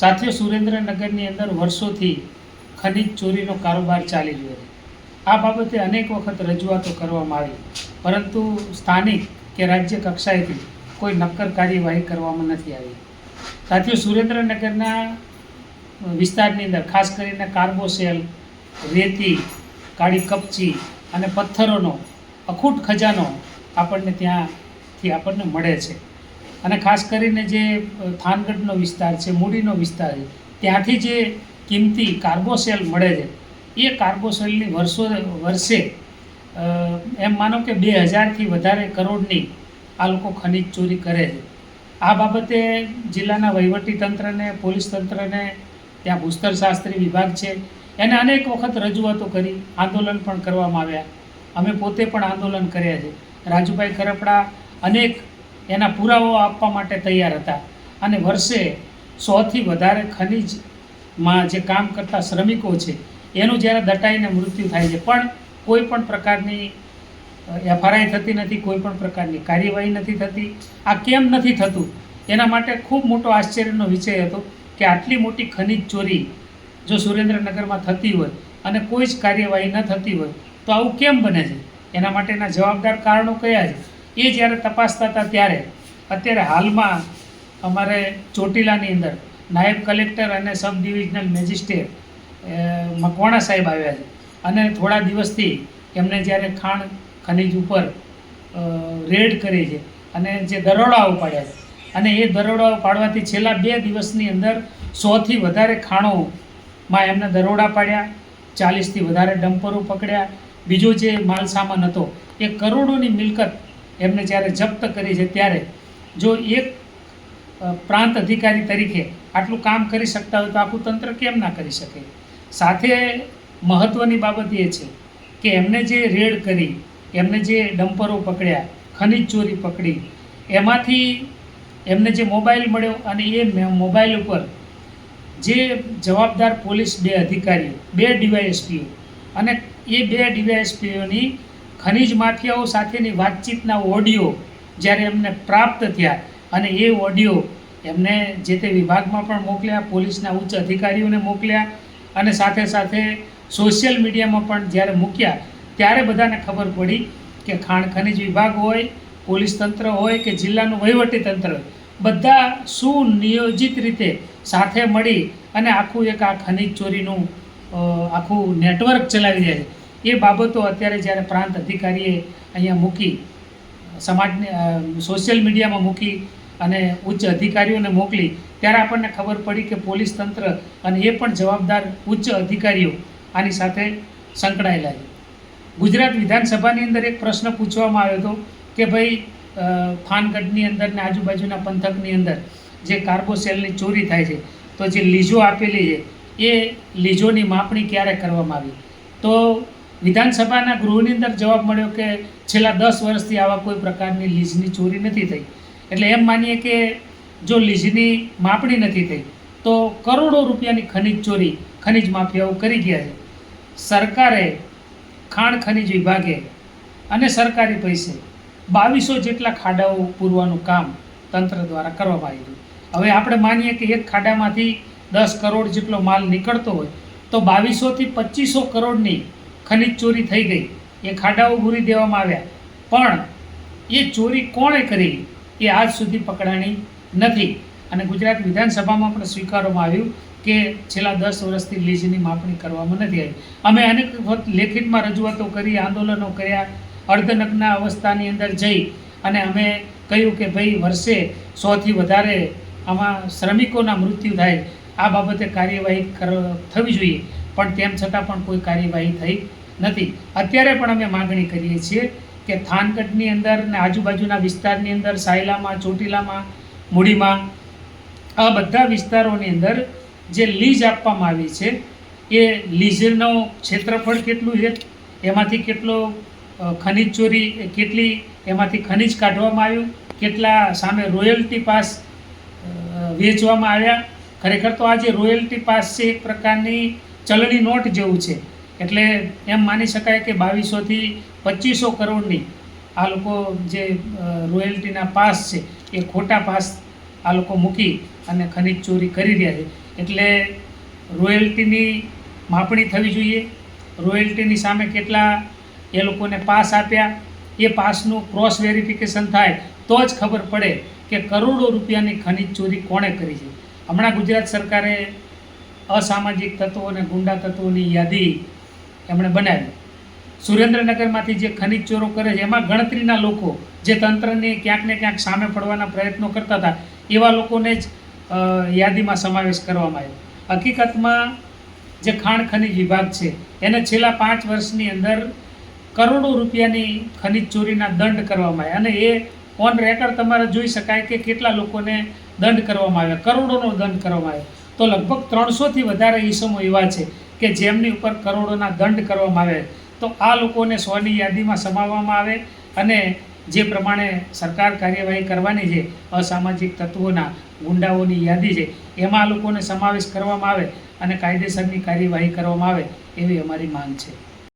સાથીઓ સુરેન્દ્રનગરની અંદર વર્ષોથી ખનિજ ચોરીનો કારોબાર ચાલી રહ્યો છે. આ બાબતે અનેક વખત રજૂઆતો કરવામાં આવી, પરંતુ સ્થાનિક કે રાજ્ય કક્ષાએથી કોઈ નક્કર કાર્યવાહી કરવામાં નથી આવી. સાથીઓ સુરેન્દ્રનગરના વિસ્તારની અંદર ખાસ કરીને કાર્બોસેલ, રેતી, કાળી કપચી અને પથ્થરોનો અખૂટ ખજાનો આપણને ત્યાંથી આપણને મળે છે. અને ખાસ કરીને જે થાનગઢનો વિસ્તાર છે, મૂડીનો વિસ્તાર છે, ત્યાંથી જે કિંમતી કાર્બોસેલ મળે છે, એ કાર્બોસેલની વર્ષો, વર્ષે એમ માનો કે બે હજારથી વધારે કરોડની આ લોકો ખનિજ ચોરી કરે છે. આ બાબતે જિલ્લાના વહીવટી તંત્રને, પોલીસ તંત્રને, ત્યાં ભૂસ્તરશાસ્ત્રી વિભાગ છે, એને અનેક વખત રજૂઆતો કરી, આંદોલન પણ કરવામાં આવ્યા. અમે પોતે પણ આંદોલન કર્યા છે. રાજુભાઈ ખરપડા અનેક એના પુરાવાઓ આપવા માટે તૈયાર હતા. અને વર્ષે સોથી વધારે ખનિજમાં જે કામ કરતા શ્રમિકો છે, એનું જ્યારે દટાઈને મૃત્યુ થાય છે. પણ કોઈ પણ પ્રકારની એફઆરઆઈ થતી નથી, કોઈ પણ પ્રકારની કાર્યવાહી નથી થતી. આ કેમ નથી થતું? એના માટે ખૂબ મોટો આશ્ચર્યનો વિષય હતો કે આટલી મોટી ખનિજ ચોરી જો સુરેન્દ્રનગરમાં થતી હોય અને કોઈ જ કાર્યવાહી ન થતી હોય, તો આવું કેમ બને છે? એના માટેના જવાબદાર કારણો કયા છે? એ જ્યારે તપાસતા હતા ત્યારે, અત્યારે હાલમાં અમારે ચોટીલાની અંદર નાયબ કલેક્ટર અને સબ ડિવિઝનલ મેજિસ્ટ્રેટ મકવાણા સાહેબ આવ્યા છે. અને થોડા દિવસથી એમને જ્યારે ખાણ ખનિજ ઉપર રેડ કરી છે અને જે દરોડાઓ પાડ્યા છે. અને એ દરોડાઓ પાડવાથી છેલ્લા બે દિવસની અંદર સોથી વધારે ખાણોમાં એમને દરોડા પાડ્યા, ચાલીસથી વધારે ડમ્પરો પકડ્યા. બીજો જે માલ સામાન હતો, એ કરોડોની મિલકત એમને જ્યારે જપ્ત કરી છે ત્યારે જો એક પ્રાંત અધિકારી તરીકે આટલું કામ કરી શકતા હોય તો આખું તંત્ર કેમ ના કરી શકે? સાથે મહત્ત્વની બાબત એ છે કે એમને જે રેડ કરી, એમને જે ડમ્પરો પકડ્યા, ખનિજ ચોરી પકડી, એમાંથી એમને જે મોબાઈલ મળ્યો અને એ મોબાઈલ ઉપર જે જવાબદાર પોલીસ બે અધિકારીઓ, બે ડીવાયએસપીઓ અને એ બે ડીવાયએસપીઓની ખનિજ માફિયાઓ સાથેની વાતચીતના ઓડિયો જ્યારે એમને પ્રાપ્ત થયા અને એ ઓડિયો એમને જે તે વિભાગમાં પણ મોકલ્યા, પોલીસના ઉચ્ચ અધિકારીઓને મોકલ્યા અને સાથે સાથે સોશિયલ મીડિયામાં પણ જ્યારે મૂક્યા, ત્યારે બધાને ખબર પડી કે ખાણ ખનિજ વિભાગ હોય, પોલીસ તંત્ર હોય કે જિલ્લાનું વહીવટી તંત્ર હોય, બધા સુનિયોજિત રીતે સાથે મળી અને આખું એક આ ખનિજ ચોરીનું આખું નેટવર્ક ચલાવી રહ્યા છે. એ બાબતો અત્યારે જ્યારે પ્રાંત અધિકારીએ અહીંયા મૂકી, સમાજને સોશિયલ મીડિયામાં મૂકી અને ઉચ્ચ અધિકારીઓને મોકલી, ત્યારે આપણને ખબર પડી કે પોલીસ તંત્ર અને એ પણ જવાબદાર ઉચ્ચ અધિકારીઓ આની સાથે સંકળાયેલા છે. ગુજરાત વિધાનસભાની અંદર એક પ્રશ્ન પૂછવામાં આવ્યો હતો કે ભાઈ ખાનગઢની અંદર ને આજુબાજુના પંથકની અંદર જે કાર્બોસેલની ચોરી થાય છે, તો જે લીજો આપેલી છે, એ લીજોની માપણી ક્યારે કરવામાં આવી? તો વિધાનસભાના ગૃહની અંદર જવાબ મળ્યો કે છેલ્લા દસ વર્ષથી આવા કોઈ પ્રકારની લીઝની ચોરી નથી થઈ. એટલે એમ માનીએ કે જો લીઝની માપણી નથી થઈ, તો કરોડો રૂપિયાની ખનિજ ચોરી ખનિજ માફિયાઓ કરી ગયા છે. સરકારે ખાણ ખનિજ વિભાગે અને સરકારી પૈસે બાવીસો જેટલા ખાડાઓ પૂરવાનું કામ તંત્ર દ્વારા કરવામાં આવ્યું. હવે આપણે માનીએ કે એક ખાડામાંથી દસ કરોડ જેટલો માલ નીકળતો હોય, તો બાવીસોથી પચીસો કરોડની ખનિજ ચોરી થઈ ગઈ. એ ખાડાઓ ભૂરી દેવામાં આવ્યા. પણ એ ચોરી કોણે કરી? એ આજ સુધી પકડાણી નથી. અને ગુજરાત વિધાનસભામાં પણ સ્વીકારવામાં આવ્યું કે છેલ્લા દસ વર્ષથી લીઝની માપણી કરવામાં નથી આવી. અમે અનેક વખત લેખિતમાં રજૂઆતો કરી, આંદોલનો કર્યા, અર્ધનગ્ન અવસ્થાની અંદર જઈ અને અમે કહ્યું કે ભાઈ, વર્ષે સોથી વધારે આમાં શ્રમિકોના મૃત્યુ થાય. આ બાબતે કાર્યવાહી કર, થવી જોઈએ. પણ તેમ છતાં પણ કોઈ કાર્યવાહી થઈ નથી. અત્યારે પણ અમે માગણી કરીએ છીએ કે થાનગઢની અંદર ને આજુબાજુના વિસ્તારની અંદર, સાયલામાં, ચોટીલામાં, મૂડીમાં, આ બધા વિસ્તારોની અંદર જે લીઝ આપવામાં આવી છે, એ લીઝનો ક્ષેત્રફળ કેટલું છે? એમાંથી કેટલો ખનિજ ચોરી કેટલી, એમાંથી ખનિજ કાઢવામાં આવ્યું? કેટલા સામે રોયલ્ટી પાસ વેચવામાં આવ્યા? ખરેખર તો આ જે રોયલ્ટી પાસ છે, એક પ્રકારની ચલણી નોટ જેવું છે. એટલે એમ માની શકાય કે બાવીસોથી પચીસો કરોડની આ લોકો જે રોયલ્ટીના પાસ છે, એ ખોટા પાસ આ લોકો મૂકી અને ખનિજ ચોરી કરી રહ્યા છે. એટલે રોયલ્ટીની માપણી થવી જોઈએ. રોયલ્ટીની સામે કેટલા એ લોકોને પાસ આપ્યા, એ પાસનું ક્રોસ વેરિફિકેશન થાય તો જ ખબર પડે કે કરોડો રૂપિયાની ખનીજ ચોરી કોણે કરી છે. હમણાં ગુજરાત સરકારે અસામાજિક તત્વો અને ગુંડા તત્વોની યાદી એમણે બનાવ્યું. સુરેન્દ્રનગરમાંથી જે ખનીજ ચોરો કરે છે, એમાં ગણતરીના લોકો જે તંત્રને ક્યાંક ને ક્યાંક સામે પડવાના પ્રયત્નો કરતા હતા, એવા લોકોને જ યાદીમાં સમાવેશ કરવામાં આવ્યો. હકીકતમાં જે ખાણ ખનીજ વિભાગ છે, એને છેલ્લા પાંચ વર્ષની અંદર કરોડો રૂપિયાની ખનીજ ચોરીના દંડ કરવામાં આવ્યા. અને એ ઓન રેકર્ડ તમારે જોઈ શકાય કે કેટલા લોકોને દંડ કરવામાં આવ્યા, કરોડોનો દંડ કરવામાં આવ્યો. તો લગભગ ત્રણસોથી વધારે ઈસમો એવા છે કે જેમની ઉપર કરોડોના દંડ કરવામાં આવે, તો આ લોકોને સોની યાદીમાં સમાવવામાં આવે અને જે પ્રમાણે સરકાર કાર્યવાહી કરવાની છે, અસામાજિક તત્વોના ગુંડાઓની યાદી છે, એમાં આ લોકોને સમાવેશ કરવામાં આવે અને કાયદેસરની કાર્યવાહી કરવામાં આવે, એવી અમારી માંગ છે.